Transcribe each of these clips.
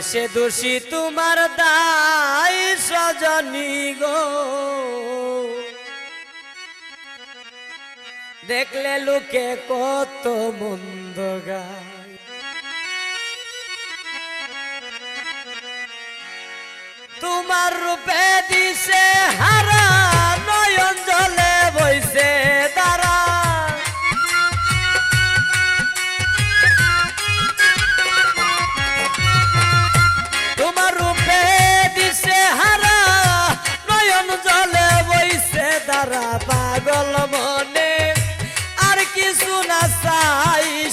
বেশে দোষী তোমার দায় সজনী গো। দেখলে লোকে কত মন্দ তোমার রূপে দিছে হারা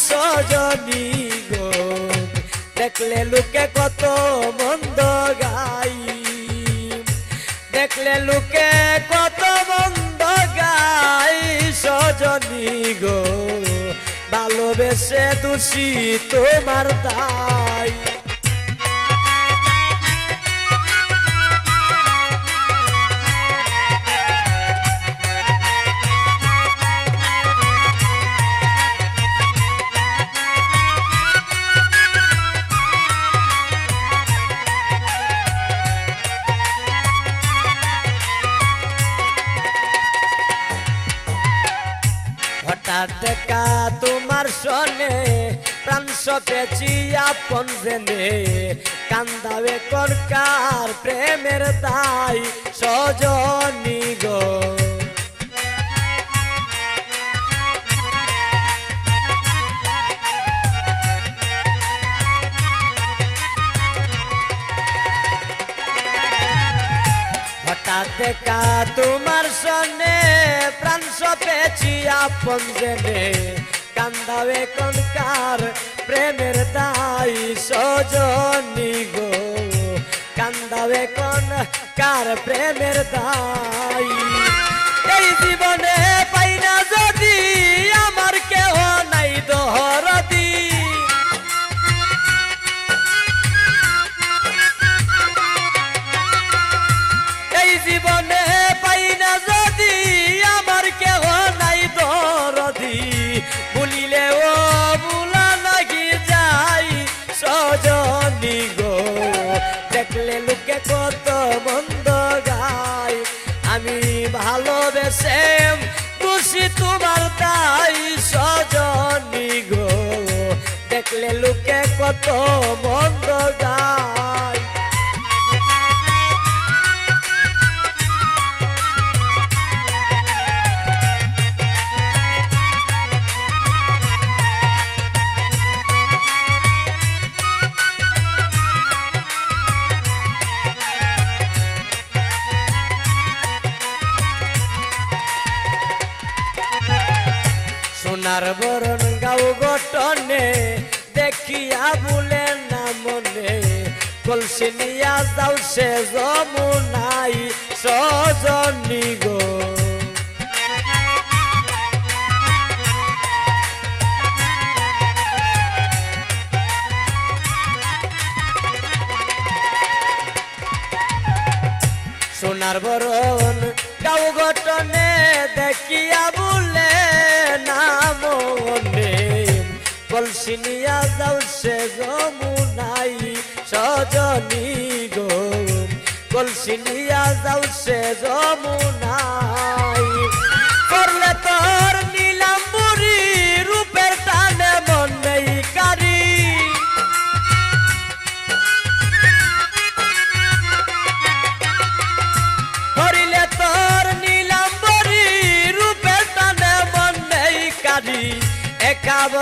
সজনী গো। দেখলে লোকে কত মন্দ গাই। দেখলে লোকে কত মন্দ গাই সজনী গো। ভালোবেসে দোষী তোমার দায় সনে প্রাণ আপন জেনে কান্দাবে করকার প্রেমের দাই সজনী গো। তোমার সনে, প্রাণ সপেছি আপন জেনে কান্দাবে কনকার, প্রেমের দাই সজনী গো। কান্দাবে কন কার প্রেমের দাই এই জীবনে পাই না ভালোবেসে খুশি তোমার তাই সজনী গো। দেখলে লোকে কত মন্দ গাই সোনার বরণ গাও গটনে দেখিয়া বলে না মনে, কলসি নিয়া যাও সে যমুনাই সজনী গো। সোনার বরণ গাও গটনে দেখিয়া বলে না মনে। কলসি নিয়া যাও সে যমুনাই সজনী গো। কলসি নিয়া যাও সে যমুনাই। করলে তোর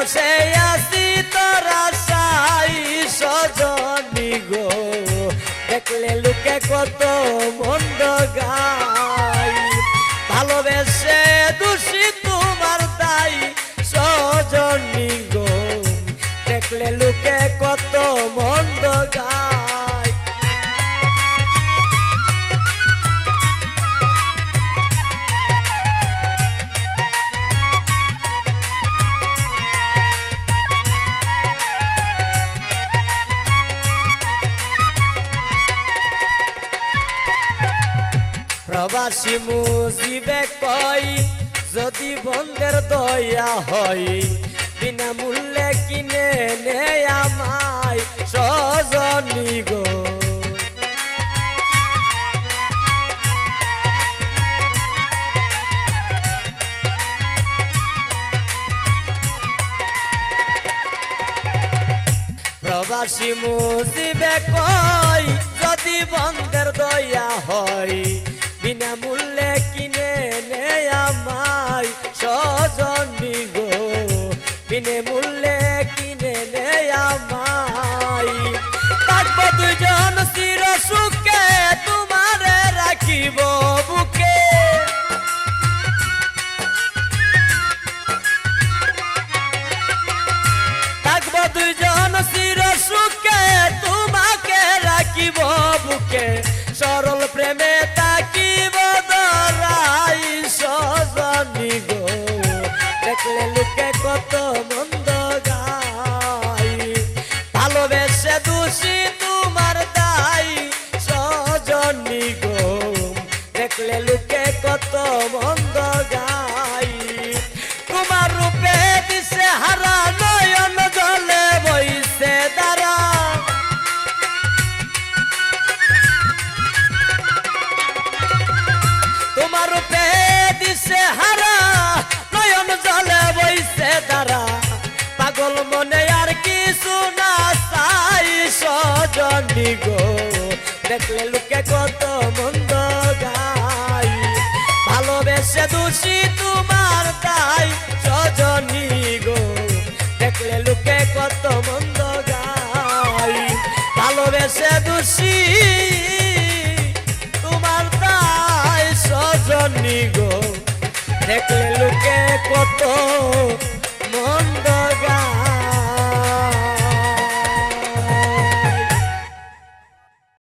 বসে আসি তোরা সাই সজনি গো। দেখলে লোকে কত মন্দ গাই ভালোবেসে দোষী তোমার তাই সজনি গো। দেখলে লোকে কত মন্দ প্রবাসী মুজিবে কই? যদি বন্ধের দয়া হয়, বিনা বিনামূল্যে কিনে নে আমায় সজনী গো। প্রবাসী মুজিবে কই? যদি বন্ধের দয়া হয় বিনামূল্যে কিনে নে আমায় সজনী গো। বিনামূল্যে কিনে নে আমায়। থাকব দুজন চির সুখে গো। দেখলে লোকে কত মন্দ গাই ভালোবেসে দোষী তোমার তাই সজনী গো। দেখলে লোকে কত মন্দ গাই ভালোবেসে দোষী তোমার তাই সজনী গো। দেখলে লোকে কত